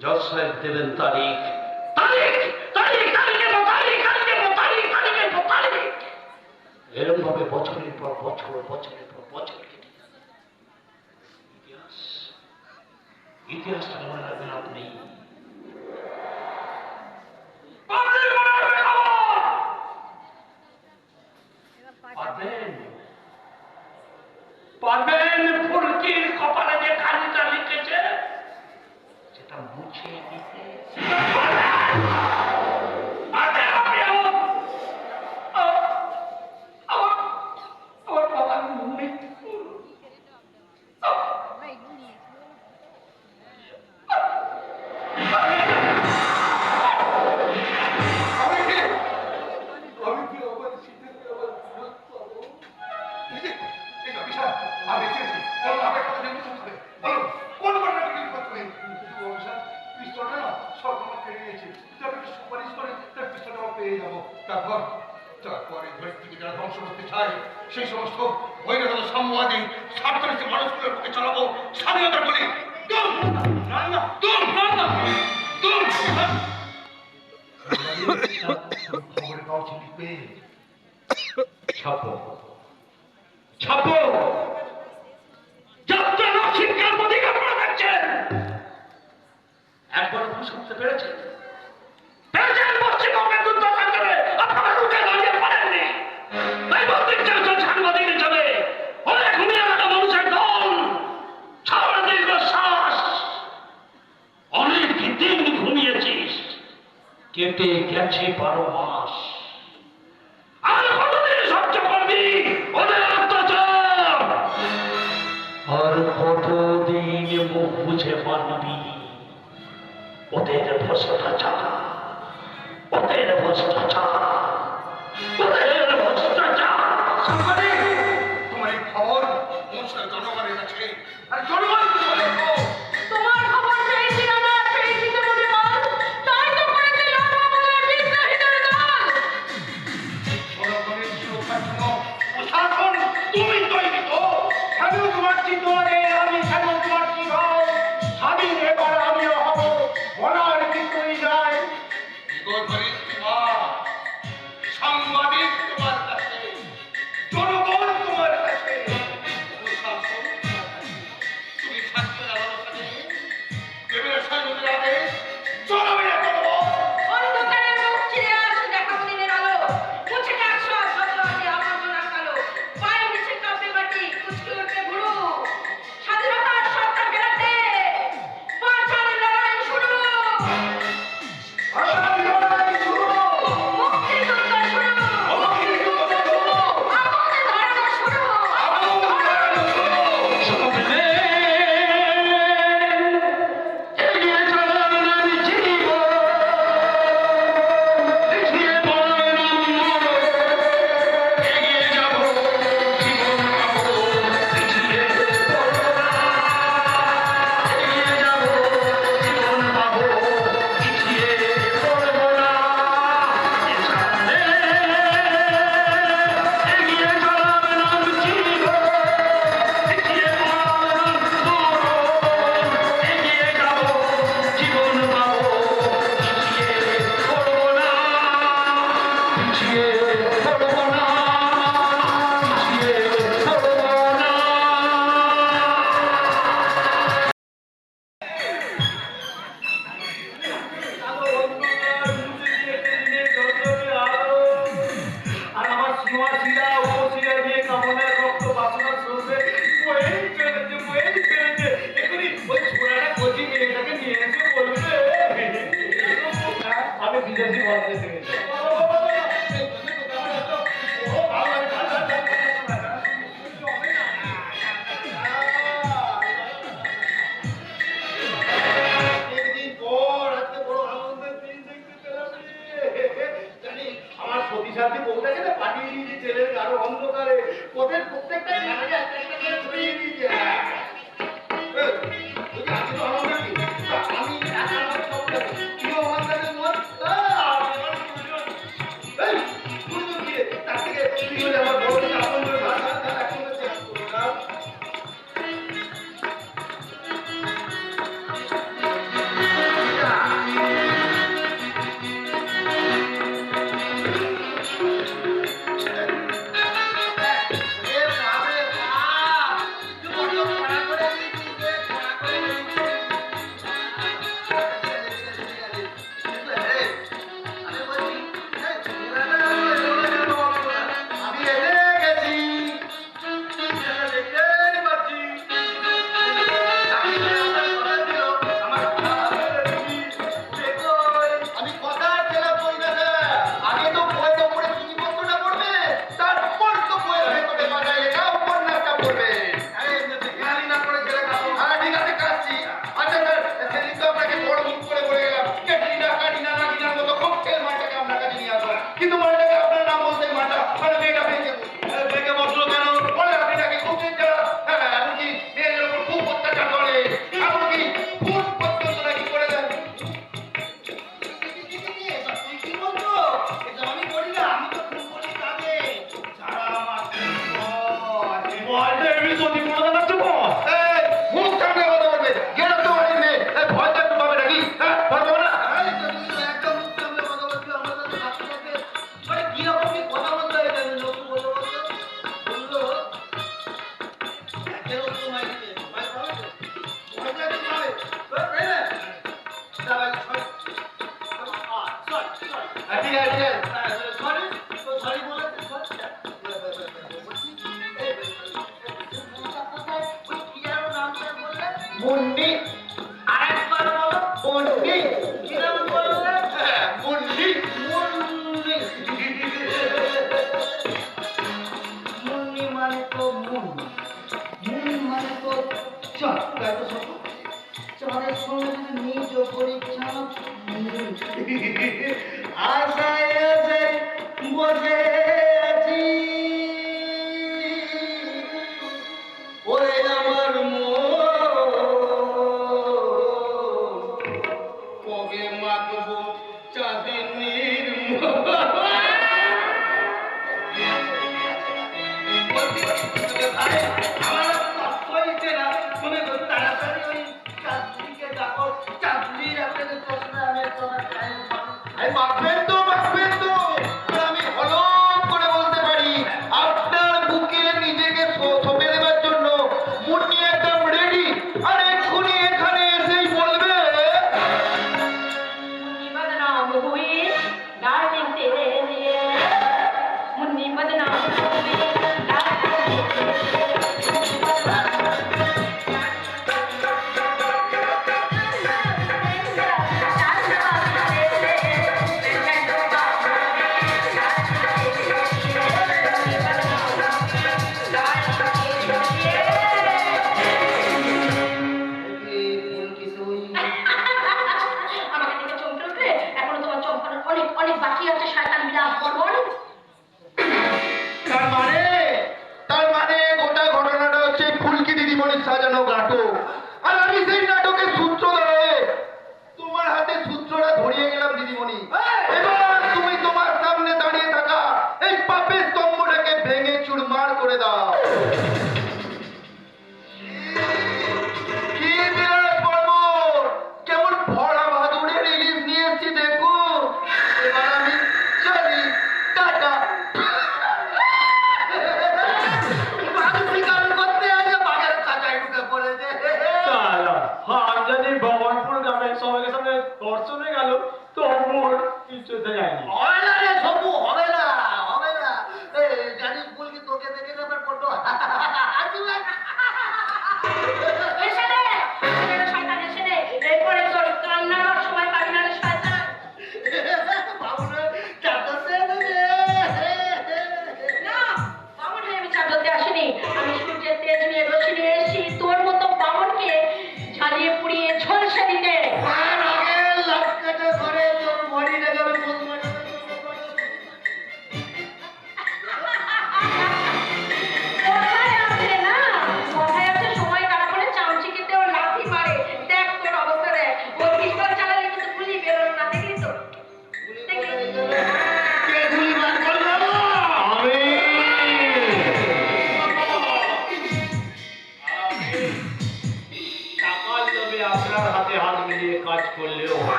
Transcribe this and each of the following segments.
জজ সাহেব দেবেন তারিখ। তারিখ! তারিখ! তারিখ তারিখ! তারিখ ভাবে বছরের পর বছর, বছরের পর বছর কেটে ইতিহাস। মনে রাখবেন আপনি। পারবেন। পারবেন Não tinha que ter. ছাপো ছাপো পেরেছেন পেরেছেন পশ্চিমবঙ্গের দুর্দশা করে আপনারা রুখে দাঁড়িয়ে পারেননি তাই বলতে চাই কেটে গেছে বারো মাস। আর কতদিন মুখ বুঝে মানবি? ওদের ভ্রষ্টাচার ওদের ভ্রষ্টাচার ওদের yeah, yeah.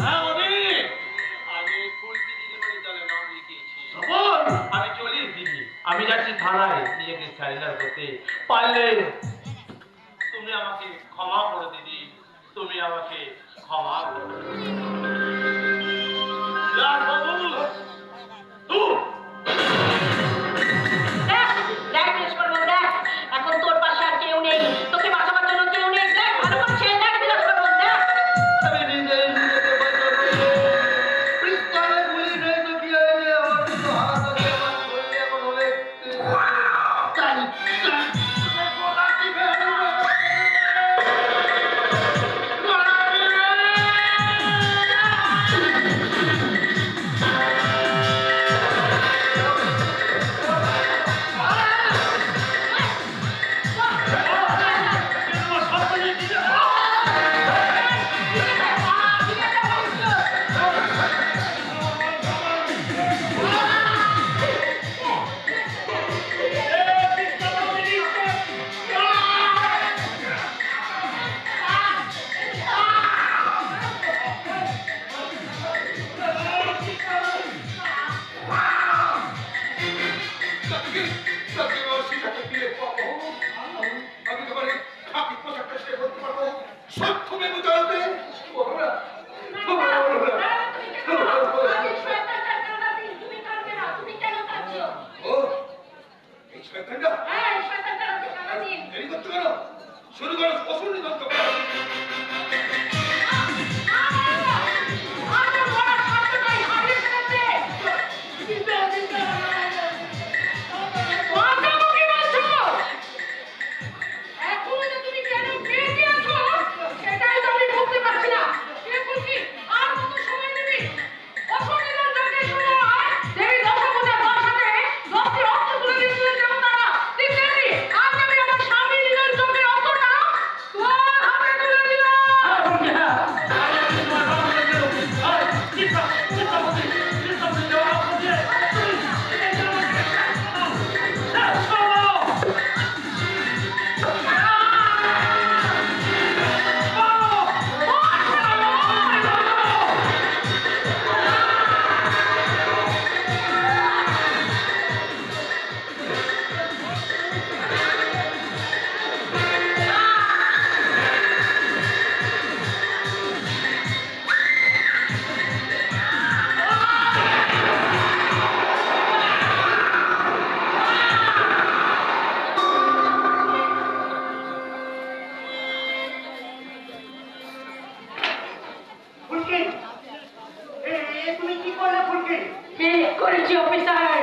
হ্যাঁ, আমি নিজেকে স্যারেন্ডার পারলে তুমি আমাকে ক্ষমা করে দিদি। তুমি আমাকে ক্ষমা করো। বাবু করেছি অফিসার